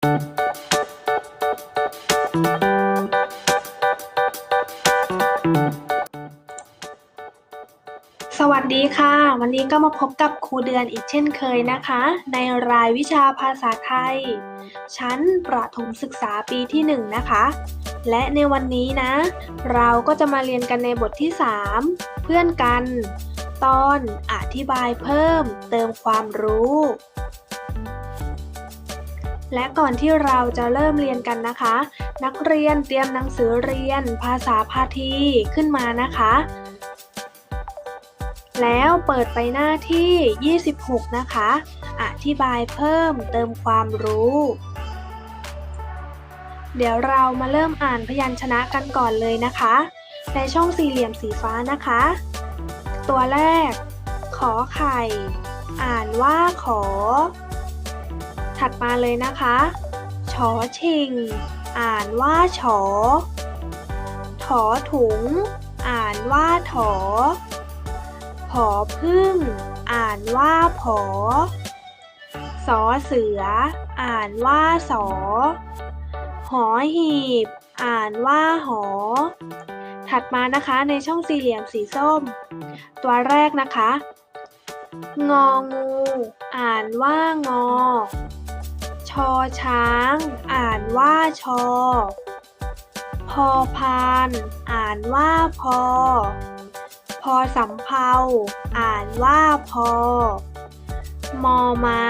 สวัสดีค่ะ วันนี้ก็มาพบกับครูเดือนอีกเช่นเคยนะคะ ในรายวิชาภาษาไทย ชั้นประถมศึกษาปีที่ 1 นะคะ และในวันนี้นะ เราก็จะมาเรียนกันในบทที่ 3 เพื่อนกัน ตอนอธิบายเพิ่มเติมความรู้ และก่อนที่เราจะเริ่มเรียนกันนะคะ นักเรียนเตรียมหนังสือเรียน ภาษาพาทีขึ้นมานะคะ แล้วเปิดไปหน้าที่ 26 นะคะ อธิบายเพิ่มเติมความรู้ เดี๋ยวเรามาเริ่มอ่านพยัญชนะกันก่อนเลยนะคะ ในช่องสี่เหลี่ยมสีฟ้านะคะ ตัวแรก ขอไข่ อ่านว่าขอ ถัดมาเลยนะคะชอชิง อ่านว่าฉอถอถุง อ่านว่าถอผอพึ่ง อ่านว่าผอสอเสือ อ่านว่าสอ หอหีบ อ่านว่าหอ ถัดมานะคะในช่องสี่เหลี่ยมสีส้ม ตัวแรกนะคะ งองู อ่านว่างอ ชอช้าง อ่านว่าชอ พอพาน อ่านว่าพอ พอสำเภาอ่านว่าพอ มอม้า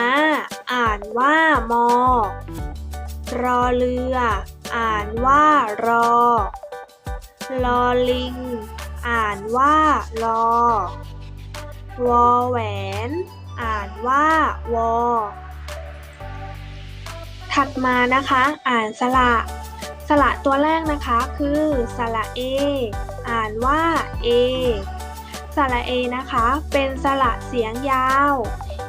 อ่านว่ามอ รอเรือ อ่านว่ารอ ลอลิง อ่านว่ารอ วอแหวน อ่านว่าวอ ถัดมานะคะ อ่านสระสระตัวแรกนะคะคือสระเออ่านว่าเอสระเอนะคะ เป็นสระเสียงยาว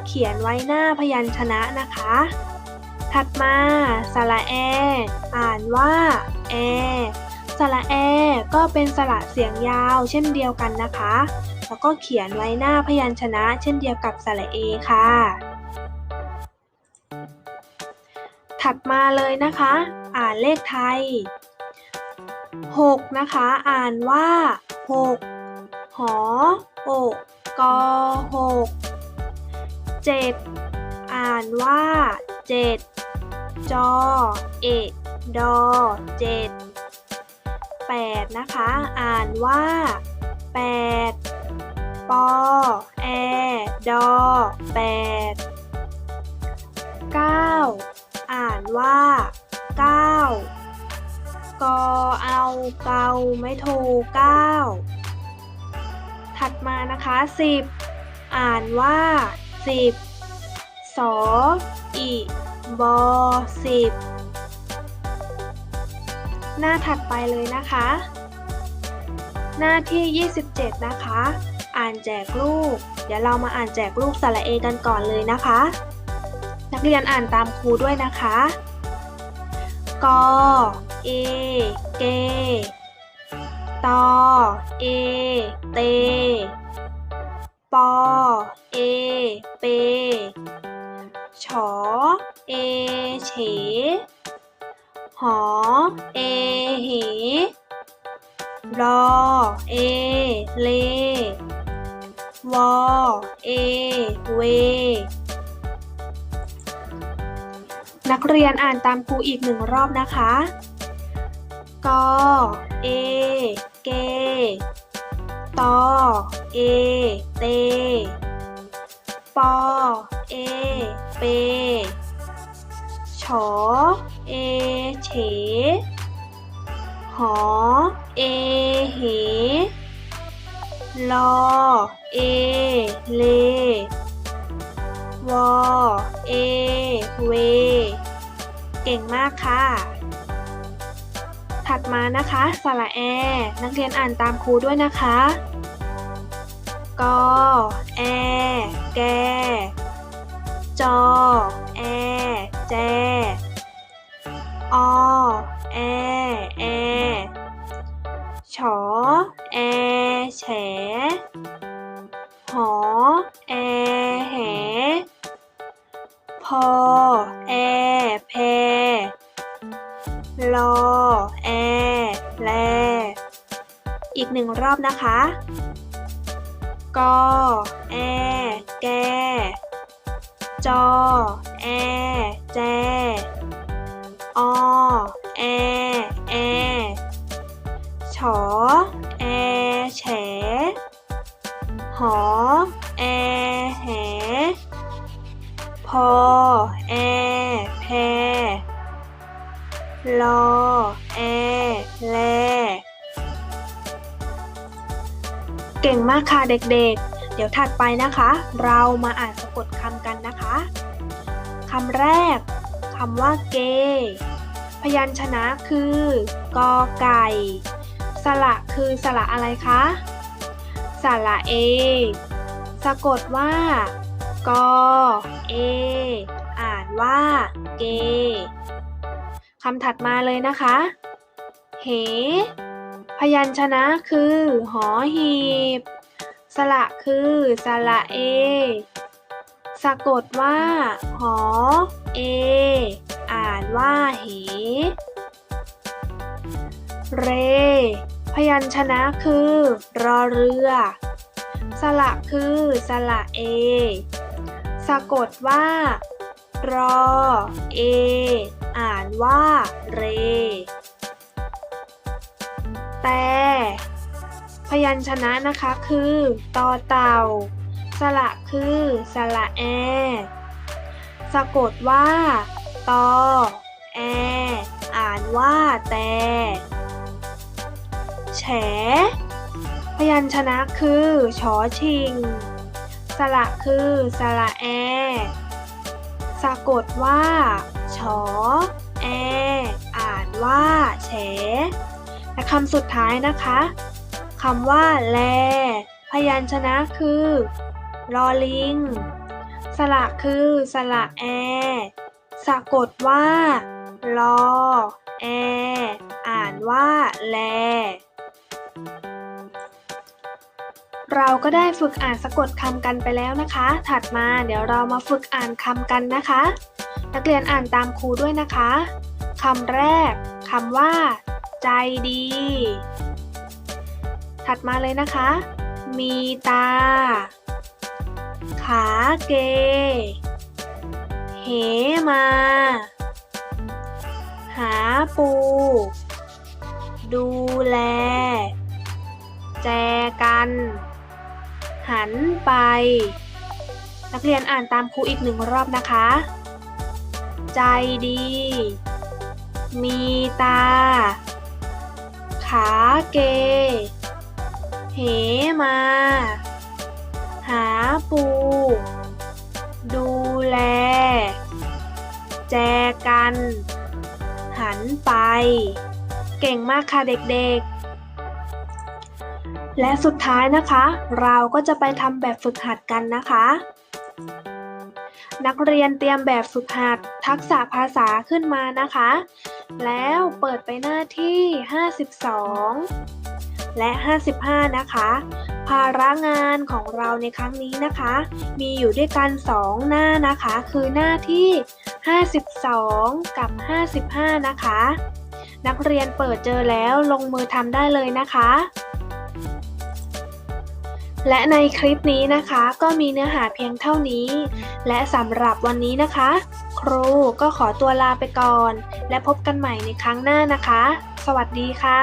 เขียนไว้หน้าพยัญชนะนะคะ ถัดมาสระแอ อ่านว่าแอสระแอ ก็เป็นสระเสียงยาวเช่นเดียวกันนะคะ แล้วก็เขียนไว้หน้าพยัญชนะ เช่นเดียวกับสระเอค่ะ ถัดมาเลยนะคะ อ่านเลขไทย 6 นะคะ อ่านว่า 6 หออกกอหกเจ็ดอ่านว่าเจ็ดจอเอกดอเจ็ดแปดนะคะ อ่านว่าแปดปอแอดอแปด ว่าเก้ากอเอาเกาไม่โทเก้าถัดมานะคะสิบอ่านว่าสิบสออีบอสิบหน้าถัดไปเลยนะคะ หน้าที่ 27 นะคะ อ่านแจกลูก เดี๋ยวเรามาอ่านแจกลูกสระเอกันก่อนเลยนะคะ นักเรียนอ่านตามครูด้วยนะคะ กอ เอ เก ตอ เอ เต ปอ เอ เป ฉอ เอ เฉ หอ เอ เหรอ เอ เล วอ เอ เว กเรียนอ่านตามครูอีกหนึ่งรอบนะคะ กอ เอ เก ตอ เอ เต ปอ เอ เป ฉอ เอ เฉ หอ เอ เหลอ เอ เล วอ ก่งมากค่ะ ถัดมานะคะสระแอ นักเรียนอ่านตามครูด้วยนะคะกอแอ แก จอ แอ แจ อ แอ แอ ฉอ แอ แฉ หอ แอ แห พอ ลอ แอ แล อีกหนึ่งรอบนะคะ กอ แอ แก จอ ลอแอแลเก่งมากค่ะเด็กๆ เดี๋ยวถัดไปนะคะ เรามาอ่านสะกดคำกันนะคะคำแรกคำว่าเก พยัญชนะคือกอไก่ สระคือสระอะไรคะ สระเอ สะกดว่ากอเอ อ่านว่าเก คำถัดมาเลยนะคะ เห พยัญชนะคือ หอหีบ สระคือ สระเอ สะกดว่า หอ เอ อ่านว่าเห เร พยัญชนะคือ รอเรือ สระคือ สระเอ สะกดว่า รอ เอ อ่านว่าเร แต่ พยัญชนะนะคะคือตอเต่า สระคือสระแอ สะกดว่าตอแอ อ่านว่าแต่ แฉ พยัญชนะคือชอชิง สระคือสระแอ สะกดว่า ชอ แอ อ่านว่าแฉและคำสุดท้ายนะคะคำว่า แล พยัญชนะคือลอลิง สระคือสระแอ สะกดว่าลอแอ อ่านว่า แล เราก็ได้ฝึกอ่านสะกดคำกันไปแล้วนะคะ ถัดมาเดี๋ยวเรามาฝึกอ่านคำกันนะคะ นักเรียนอ่านตามครูด้วยนะคะคำแรกคำว่า ใจดี ถัดมาเลยนะคะ มีตา ขาเก เหมา หาปู ดูแล แจกัน หันไป นักเรียนอ่านตามครูอีกหนึ่งรอบนะคะ ใจดี มีตา ขาเก เหมา หาปู ดูแล แจกัน หันไป เก่งมากค่ะเด็กๆและสุดท้ายนะคะ เราก็จะไปทำแบบฝึกหัดกันนะคะ นักเรียนเตรียมแบบฝึกหัดทักษะภาษาขึ้นมานะคะ แล้วเปิดไปหน้าที่ 52 และ 55 นะคะ ภาระงานของเราในครั้งนี้นะคะ มีอยู่ด้วยกัน 2 หน้านะคะ คือหน้าที่ 52 กับ 55 นะคะ นักเรียนเปิดเจอแล้วลงมือทำได้เลยนะคะ และในคลิปนี้นะคะก็มีเนื้อหาเพียงเท่านี้ และสำหรับวันนี้นะคะ ครูก็ขอตัวลาไปก่อน และพบกันใหม่ในครั้งหน้านะคะ สวัสดีค่ะ